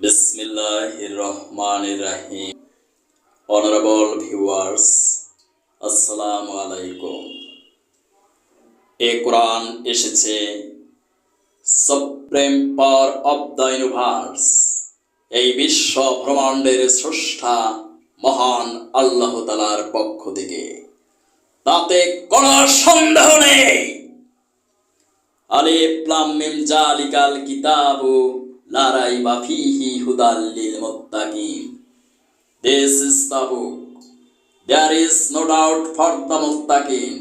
বিসমিল্লাহির রহমানির রাহিম honourable viewers আসসালামু আলাইকুম। এ কোরআন এসেছে supreme power of the universe এই বিশ্ব ব্রহ্মাণ্ডের স্রষ্টা, মহান আল্লাহ তালার পক্ষ থেকে। তাতে কোনো সন্দেহ নেই। আলিফ লাম মিম জালিকাল কিতাবু লা রাইবা ফিহি হুদাল লিল মুত্তাকিন this is the book there no doubt for the মুত্তাকিন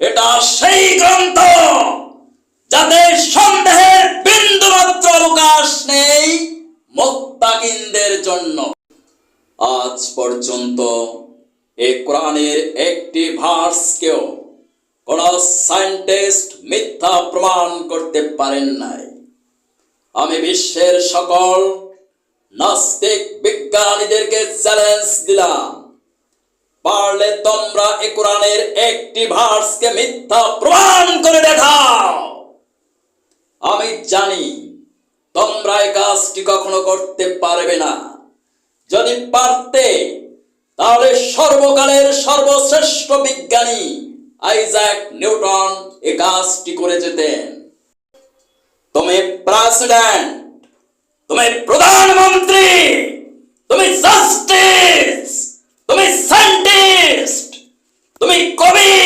এটা সেই গ্রন্থ যাতে সন্দেহের বিন্দুমাত্র অবকাশ নেই মুত্তাকিনদের জন্য। আজ পর্যন্ত এ কোরআনের একটি ভার্সকেও কোন সায়েন্টিস্ট মিথ্যা প্রমাণ করতে পারেন নাই। আমি বিশ্বের সকল নাস্তিক বিজ্ঞানীদেরকে চ্যালেঞ্জ দিলাম। পারলে তোমরা এ কোরআনের একটি ভার্সকে মিথ্যা প্রমাণ করে দেখাও। আমি জানি তোমরা এই কাজটি কখনো করতে পারবে না। যদি পারতে, তাহলে সর্বকালের সর্বশ্রেষ্ঠ বিজ্ঞানী আইজাক নিউটন এ কাজটি করে যেতেন। প্রেসিডেন্ট, তুমি প্রধানমন্ত্রী, তুমি জাস্টিস, তুমি সায়েন্টিস্ট, তুমি কবি,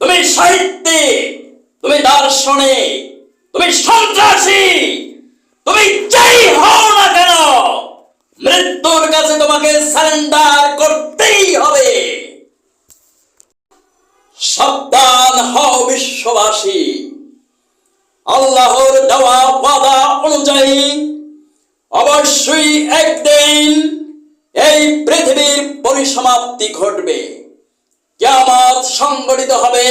তুমি সাহিত্যিক, তুমি দার্শনিক, তুমি সন্ত্রাসী, তুমি যাই হও না কেন, মৃত্যুর কাছে তোমাকে সারেন্ডার করতেই হবে। সাবধান হও বিশ্ববাসী। আল্লাহর দেওয়া ওয়াদা অনুযায়ী অবশ্যই একদিন এই পৃথিবীর পরিসমাপ্তি ঘটবে। কেয়ামত সংগঠিত হবে।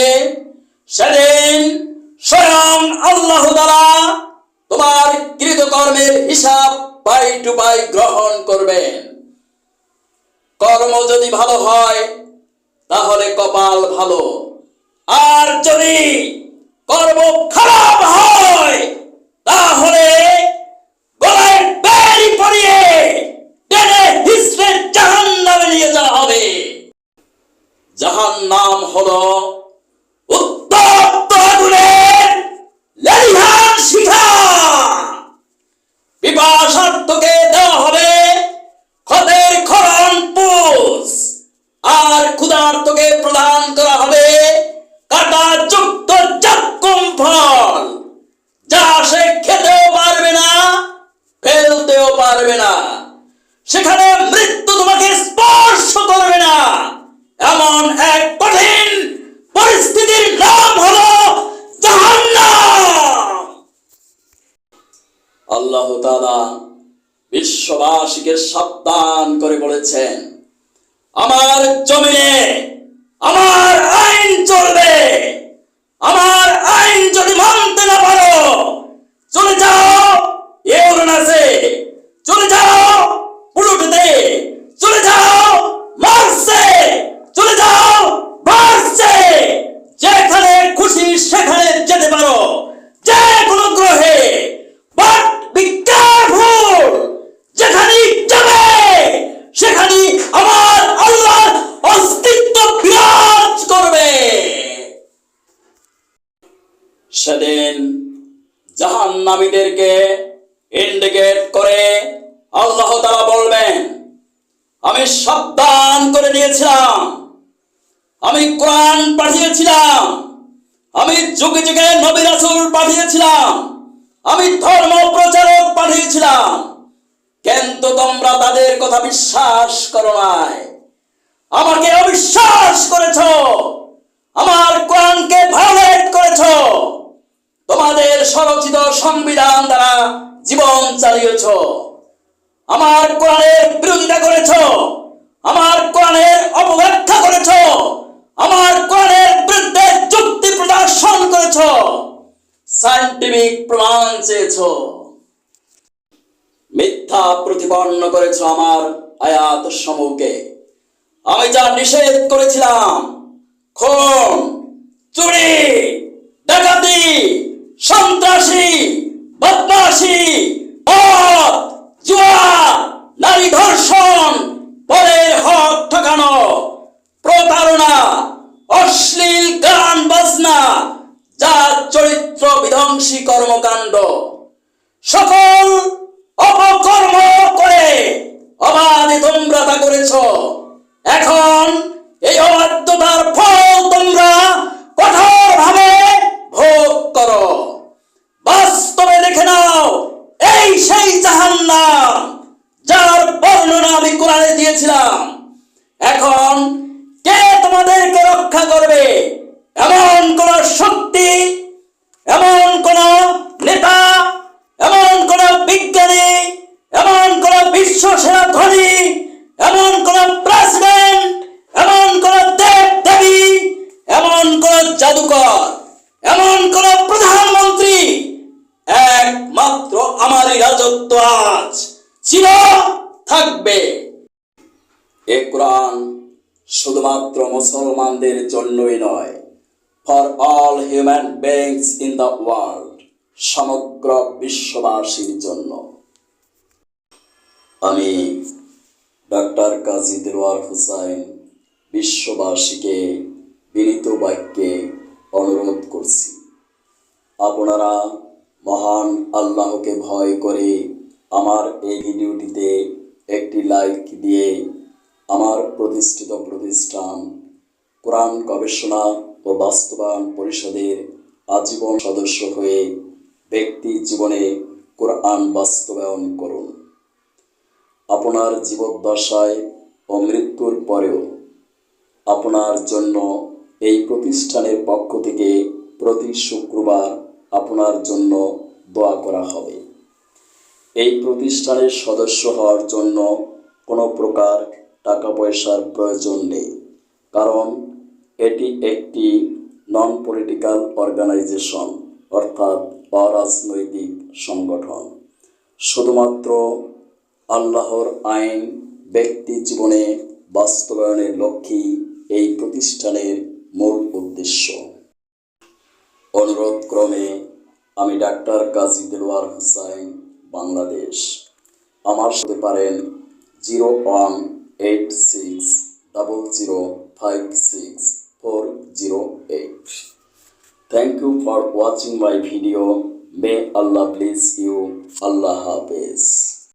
সেদিন স্বয়ং আল্লাহ দ্বারা তোমার কৃতকর্মের হিসাব পাই টু পাই গ্রহণ করবেন। কর্ম যদি ভালো হয়, তাহলে কপাল ভালো। আর যদি কর্ম বিশ্ববাসীকে সাবধান করে বলেছেন আমার জমিনে আমার আইন চলবে। সেদিন জাহান্নামীদেরকে ইন্ডিকেট করে আল্লাহ তাআলা বলবেন, আমি সাবধান করে দিয়েছিলাম, আমি কোরআন পাঠিয়েছিলাম, আমি যুগে যুগে নবী রাসূল পাঠিয়েছিলাম, আমি ধর্ম প্রচারক পাঠিয়েছিলাম, কিন্তু তোমরা তাদের কথা বিশ্বাস করো নাই। আমাকে অবিশ্বাস করেছ। আমার তোমাদের স্বরচিত সংবিধান দ্বারা জীবন চালিয়েছ। আমার কোরআনের বিরোধিতা করেছ। আমার কোরআনের অপব্যাখ্যা করেছ। আমার কোরআনের বিরুদ্ধে যুক্তি প্রদর্শন করেছ। সায়েন্টিফিক প্রমাণ চেয়েছ। মিথ্যা প্রতিপন্ন করেছ আমার আয়াত সমূহকে। আমি যা নিষেধ করেছিলাম, খুন, চুরি, ডাকাতি সন্ত্রাসী, বদমাসী পথ জুয়া, নারী ধর্ষণ পরের হক ঠকানো, প্রতারণা, অশ্লীল গান বাজনা যা চরিত্র বিধ্বংসী কর্মকাণ্ড। সকল অপকর্ম করে অবাধে তোমরা তা করেছ। এখন এ কোরআন শুধুমাত্র মুসলমানদের জন্যই নয় for all human beings in the world সমগ্র বিশ্ববাসীর জন্য। আমি ডক্টর কাজী দিলওয়ার হুসাইন বিশ্ববাসীকে বিনীত বাক্যে অনুরোধ করছি। আপনারা মহান আল্লাহকে ভয় করে আমার এই ভিডিওটিতে একটি লাইক দিয়ে আমার প্রতিষ্ঠিত প্রতিষ্ঠান, কোরআন গবেষণা ও বাস্তবায়ন পরিষদের আজীবন সদস্য হয়ে ব্যক্তি জীবনে কোরআন বাস্তবায়ন করুন। আপনার জীবদ্দশায় ও মৃত্যুর পরেও আপনার জন্য এই প্রতিষ্ঠানের পক্ষ থেকে প্রতি শুক্রবার আপনার জন্য দোয়া করা হবে। এই প্রতিষ্ঠানের সদস্য হওয়ার জন্য কোনো প্রকার টাকা পয়সার প্রয়োজন নেই। কারণ, এটি একটি নন পলিটিক্যাল অর্গানাইজেশন অর্থাৎ অরাজনৈতিক সংগঠন। শুধুমাত্র আল্লাহর আইন ব্যক্তি জীবনে বাস্তবায়নের লক্ষ্যেই এই প্রতিষ্ঠানের মূল উদ্দেশ্য। অনুরোধ ক্রমে আমি ডাক্তার কাজী দেলোয়ার হুসাইন, বাংলাদেশ। আমার সাথে পারেন zero one eight six double zero five six four zero eight thank you for watching my video may Allah bless you আল্লাহ হাফেজ